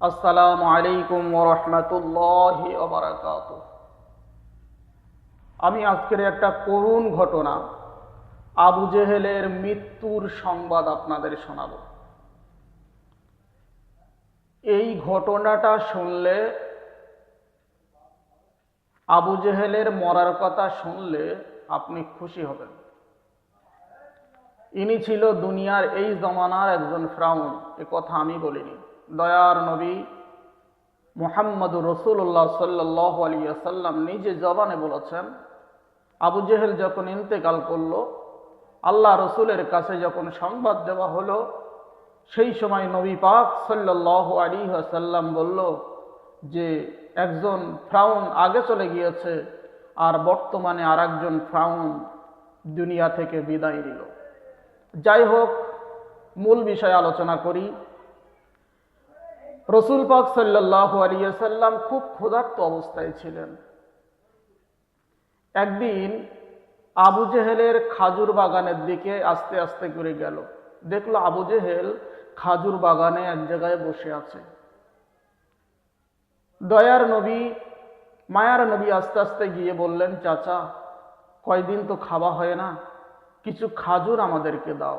আসসালামু আলাইকুম ওরহমতুল্লাহ ওবরাকাত আমি আজকের একটা করুণ ঘটনা আবু জেহেলের মৃত্যুর সংবাদ আপনাদের শোনাব। এই ঘটনাটা শুনলে আবু জেহেলের মরার কথা শুনলে আপনি খুশি হবেন। ইনি ছিল দুনিয়ার এই জমানার একজন ফ্রাউন, এ কথা আমি বলিনি। দয়ার নবী মোহাম্মদ রসুল্লাহ সাল্লাহ আলিয়াসাল্লাম নিজে জবানে বলেছেন, আবু জেহেল যখন ইন্তেকাল করল, আল্লাহ রসুলের কাছে যখন সংবাদ দেওয়া হলো, সেই সময় নবী পাক সাল্লাহ আলী সাল্লাম বলল যে একজন ফ্রাউন আগে চলে গিয়েছে আর বর্তমানে আর একজন ফ্রাউন দুনিয়া থেকে বিদায় নিল। যাই হোক, মূল বিষয় আলোচনা করি। রসুল পাক সাল্লাহ আলিয়াল্লাম খুব ক্ষুধার্ত অবস্থায় ছিলেন। একদিন আবু জেহেলের খাজুর বাগানের দিকে আস্তে আস্তে করে গেল। দেখল আবু জেহেল খাজুর বাগানে এক জায়গায় বসে আছে। দয়ার নবী, মায়ার নবী আস্তে আস্তে গিয়ে বললেন, চাচা, কয়দিন তো খাওয়া হয় না, কিছু খাজুর আমাদেরকে দাও।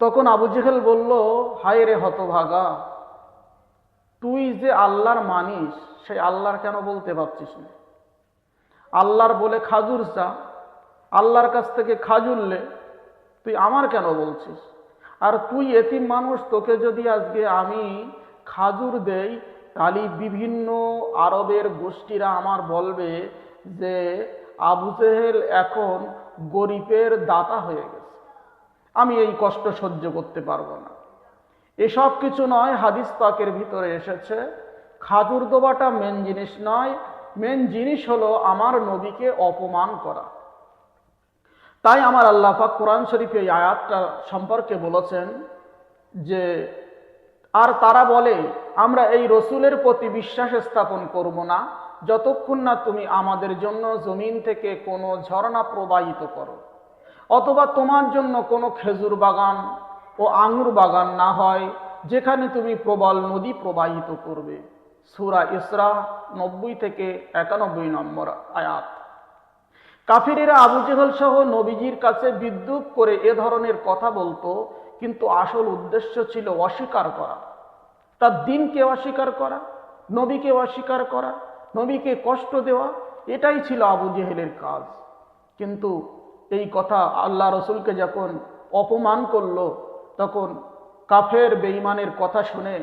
তখন আবু জেহেল বলল, হায় রে হতভাগা, তুই যে আল্লাহর মানিস, সেই আল্লাহর কেন বলতে পারছিস না? আল্লাহর বলে খাজুর চা, আল্লাহর কাছ থেকে খাজুরলে তুই আমার কেন বলছিস? আর তুই এতিম মানুষ, তোকে যদি আজকে আমি খাজুর দেই, তাহলে বিভিন্ন আরবের গোষ্ঠীরা আমার বলবে যে, আবু জেহেল এখন গরিবের দাতা হয়ে গেছে। আমি এই কষ্ট সহ্য করতে পারব না। এসব কিছু নয়, হাদিস পাকের ভিতরে এসেছে, খাজুর দোবাটা মেন জিনিস নয় মেন জিনিস হলো আমার নবীকে অপমান করা। তাই আমার আল্লাহ পাক কোরআন শরীফ এই আয়াতটা সম্পর্কে বলেছেন যে, আর তারা বলে, আমরা এই রসুলের প্রতি বিশ্বাস স্থাপন করব না, যতক্ষণ না তুমি আমাদের জন্য জমিন থেকে কোনো ঝর্ণা প্রবাহিত করো। অথবা তোমার জন্য কোনো খেজুর বাগান ও আঙুর বাগান না হয়, যেখানে তুমি প্রবল নদী প্রবাহিত করবে। সুরা ইসরা নব্বই থেকে একানব্বই নম্বর আয়াত। কাফিরেরা আবু জেহল সহ নবীজির কাছে বিদ্রুপ করে এ ধরনের কথা বলতো, কিন্তু আসল উদ্দেশ্য ছিল অস্বীকার করা। তার দিনকে অস্বীকার করা, নবীকে অস্বীকার করা, নবীকে কষ্ট দেওয়া, এটাই ছিল আবু জেহেলের কাজ। কিন্তু এই কথা আল্লাহ রসুলকে যখন অপমান করল, তখন কাফের বেঈমানের কথা শুনে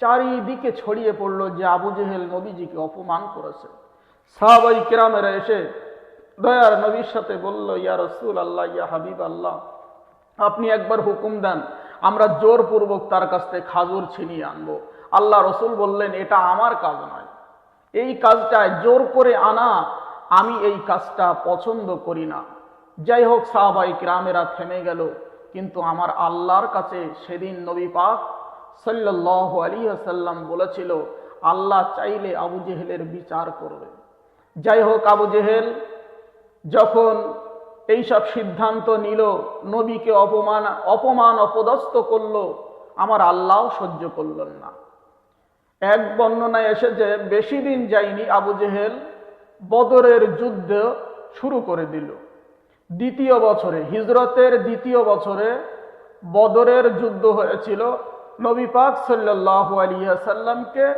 চারিদিকে ছড়িয়ে পড়ল যে আবু জেহেল নবীজিকে অপমান করেছে। সাহাবাই কেরামেরা এসে দয়ার নবীর সাথে বলল, ইয়া রসুল আল্লাহ ইয়া হাবিব আল্লাহ আপনি একবার হুকুম দেন, আমরা জোরপূর্বক তার কাছ থেকে খাজুর ছিনিয়ে আনব। আল্লাহ রসুল বললেন, এটা আমার কাজ নয়। এই কাজটায় জোর করে আনা, আমি এই কাজটা পছন্দ করি না। যাই হোক সাহাবাই গ্রামেরা থেমে গেল, কিন্তু আমার আল্লাহর কাছে সেদিন নবী পাক সাল্লাহ আলী সাল্লাম বলেছিল, আল্লাহ চাইলে আবু জেহেলের বিচার করবে। যাই হোক আবু জেহেল যখন এইসব সিদ্ধান্ত নিল, নবীকে অপমান অপমান অপদস্থ করল, আমার আল্লাহ সহ্য করলেন না। এক বর্ণনায় এসেছে, বেশি দিন যায়নি আবু জেহেল বদরের যুদ্ধ শুরু করে দিল। দ্বিতীয় বছরে, হিজরতের দ্বিতীয় বছরে বদরের যুদ্ধ হয়েছিল। নবী পাক সাল্লাহ আলিয়াসাল্লামকে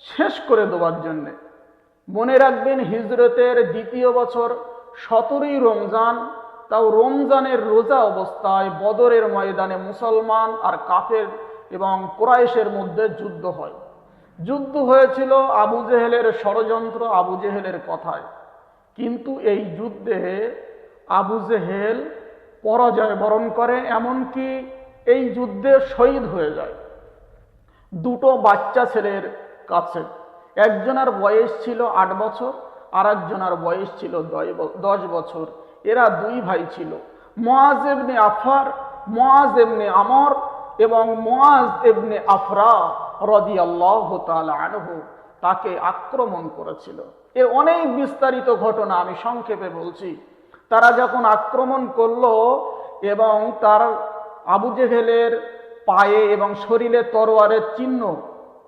শেষ করে দেওয়ার জন্যে। মনে রাখবেন, হিজরতের দ্বিতীয় বছর সতেরোই রমজান, তাও রমজানের রোজা অবস্থায় বদরের ময়দানে মুসলমান আর কাফের এবং কোরাইশের মধ্যে যুদ্ধ হয়। যুদ্ধ হয়েছিল আবু জেহেলের ষড়যন্ত্র, আবু জেহেলের কথায়। কিন্তু এই যুদ্ধে আবু জেহেল পরাজয় বরণ করে, এমনকি এই যুদ্ধে শহীদ হয়ে যায়। দুটো বাচ্চা ছেলের কাছে। একজনের বয়স ছিল আট বছর আর একজনের বয়স ছিল দশ বছর। এরা দুই ভাই ছিল। মোয়াজ এমনি আফার মোয়াজ এমনি আমর এবং মোয়াজ এমনি আফরা রদি আল্লাহ আনহু তাকে আক্রমণ করেছিল। এর অনেক বিস্তারিত ঘটনা আমি সংক্ষেপে বলছি। তারা যখন আক্রমণ করল এবং তার আবু জেহেলের পায়ে এবং শরীরে তরোয়ারের চিহ্ন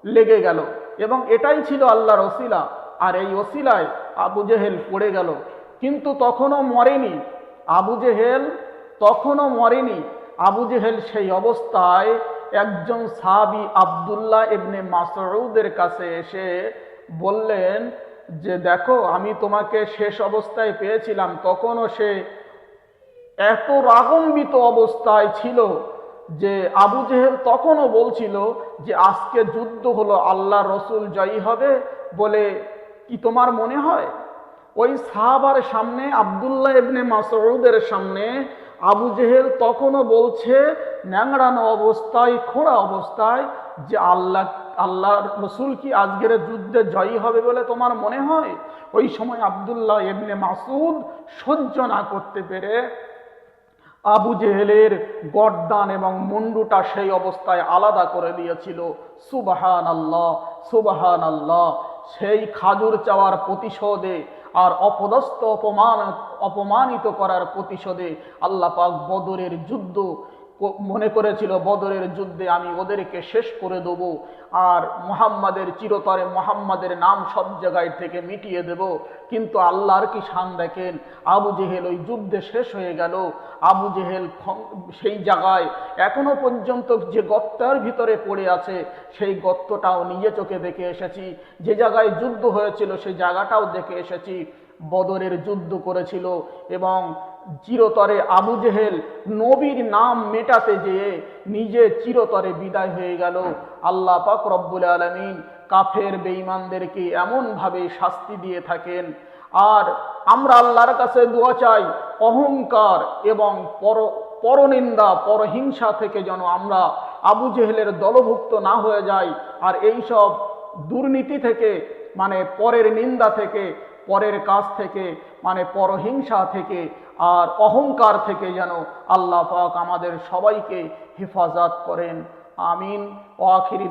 লেগে গেল এবং এটাই ছিল আল্লাহর ওসিলা, আর এই ওসিলায় আবু জেহেল পড়ে গেল। কিন্তু তখনও মরেনি আবু জেহেল, তখনও মরেনি আবু জেহেল সেই অবস্থায় একজন সাহাবি আবদুল্লাহ ইবনে মাসউদের কাছে এসে বললেন যে দেখো, আমি তোমাকে শেষ অবস্থায় পেয়েছিলাম, তখনও সে এত রাগম্বিত অবস্থায় ছিল যে আবু জেহেল তখনও বলছিল যে আজকে যুদ্ধ হলো আল্লাহ রসুল জয়ী হবে বলে কি তোমার মনে হয়? ওই সাহাবার সামনে, আবদুল্লাহ ইবনে মাসউদের সামনে আবু জেহেল তখনও বলছে, ন্যাংড়ানো অবস্থায়, খোঁড়া অবস্থায় যে আল্লাহ আল্লাহ রসুল কি আজকের যুদ্ধে জয়ী হবে বলে তোমার মনে হয়? ওই সময় আবদুল্লাহ ইবনে মাসুদ সহ্য না করতে পেরে আবু জেহেলের গর্দান এবং মুন্ডুটা সেই অবস্থায় আলাদা করে দিয়েছিল। সুবাহান আল্লাহ সুবাহান আল্লাহ সেই খাজুর চাওয়ার প্রতিশোধে আর অপদস্থ অপমান, অপমানিত করার প্রতিশোধে আল্লাহ পাক বদরের যুদ্ধ মনে করেছিল বদরের যুদ্ধে আমি ওদেরকে শেষ করে দেব আর মুহাম্মাদের চিরতরে মুহাম্মাদের নাম সব জায়গায় থেকে মিটিয়ে দেব। কিন্তু আল্লাহর কি শান দেখেন? আবু জেহেল ওই যুদ্ধে শেষ হয়ে গেল। আবু জেহেল সেই জায়গায় এখনও পর্যন্ত যে গর্তের ভিতরে পড়ে আছে, সেই গর্তটাও নিজে চোখে দেখে এসেছি। যে জায়গায় যুদ্ধ হয়েছিল, সেই জায়গাটাও দেখে এসেছি। বদরের যুদ্ধ করেছিল এবং চিরতরে আবু জেহেল নবীর নাম মেটাতে যেয়ে নিজে চিরতরে বিদায় হয়ে গেল। আল্লাহ পাক রব্বুল আলমিন কাফের বেঈমানদেরকে এমনভাবে শাস্তি দিয়ে থাকেন। আর আমরা আল্লাহর কাছে দোয়া চাই, অহংকার এবং পর, পরনিন্দা, পরহিংসা থেকে যেন আমরা আবু জেহেলের দলভুক্ত না হয়ে যাই। আর এইসব দুর্নীতি থেকে মানে পরের নিন্দা থেকে পরের কাজ থেকে মানে পরহিংসা থেকে আর অহংকার থেকে যেন আল্লাহ পাক আমাদের সবাইকে হেফাজত করেন। আমিন। ও আখিরি